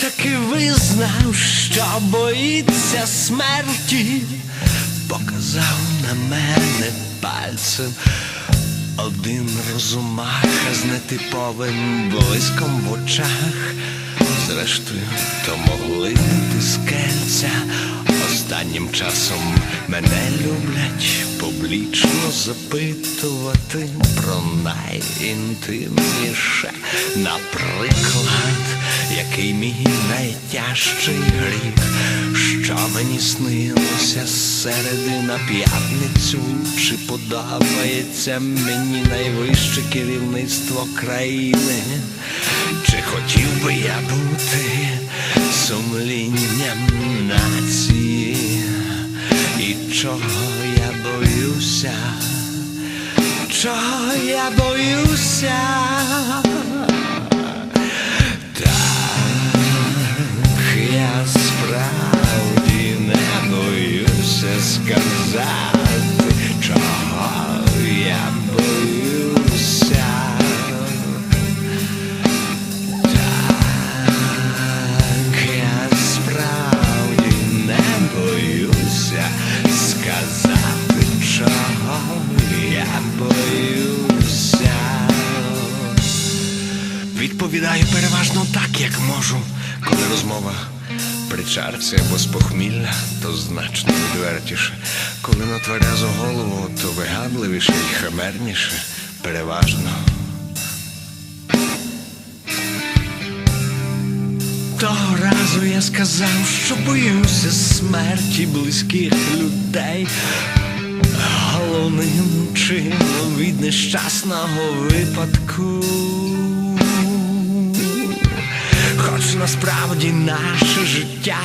Таки визнав, що боїться смерті, показав на мене пальцем. Один розумаха з нетиповим блиском в очах. Зрештою, то могли бути скельця. Останнім часом. Мене люблять публічно запитувати про найінтимніше. Наприклад, який мій найтяжчий гріх, що мені снилося середи на п'ятницю, чи подобається мені найвище керівництво країни, чи хотів би я бути сумлінням нації, чого я боюся, чого я боюся. Так, я справді не боюся сказати, сказати, чого я боюся. Відповідаю переважно так, як можу, коли розмова при чарці або з похмілля, то значно відвертіше. Коли на тверезу голову, то вигадливіше і химерніше, переважно. Того разу я сказав, що боюся смерті близьких людей. Головним чином від нещасного випадку. Хоч насправді наше життя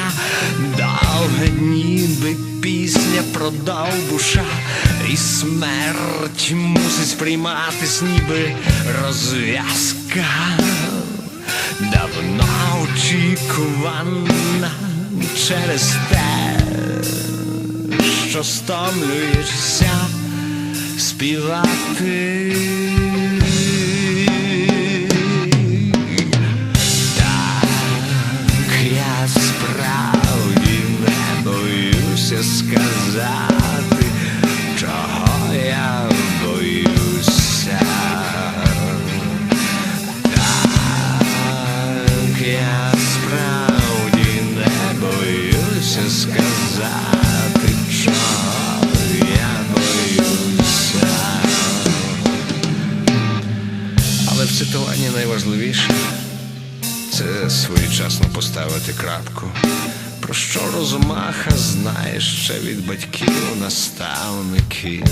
довге ніби пісня про довбуша, і смерть мусить сприйматись ніби розв'язка. Давно очікувана через те, що стомлюєшся співати. Так, я справді не боюся сказати, своєчасно поставити крапку. Про що розумаха знає ще від батьків, наставників.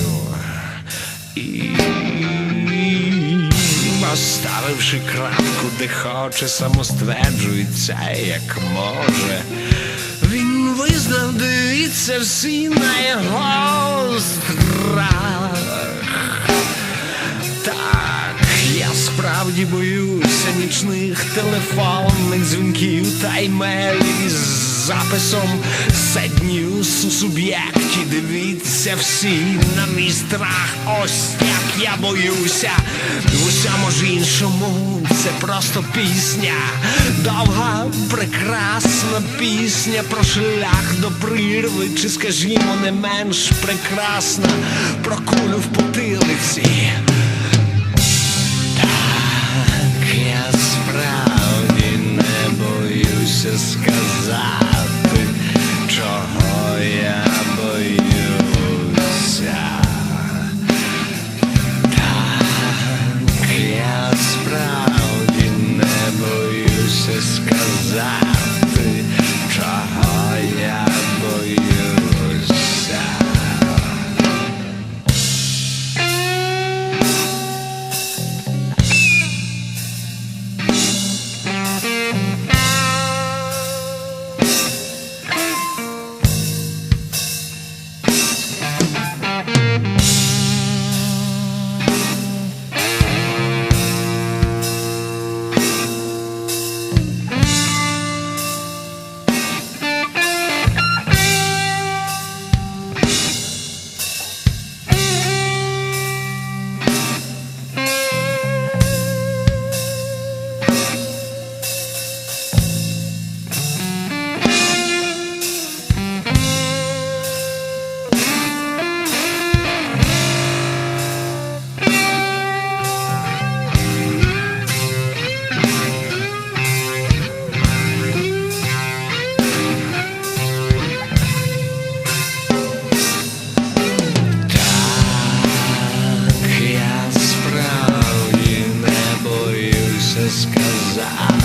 І поставивши крапку, де хоче, самостверджується, як може. Він визнав, дивіться всі на його страх. Так, я справді боюся нічних телефонних дзвінків та імейлів з записом Сетньюз у суб'єкті. Дивіться всі на мій страх. Ось як я боюся. В усьому ж іншому це просто пісня. Довга, прекрасна пісня про шлях до прірви, чи скажімо, не менш прекрасна про кулю в потилиці. Боюся this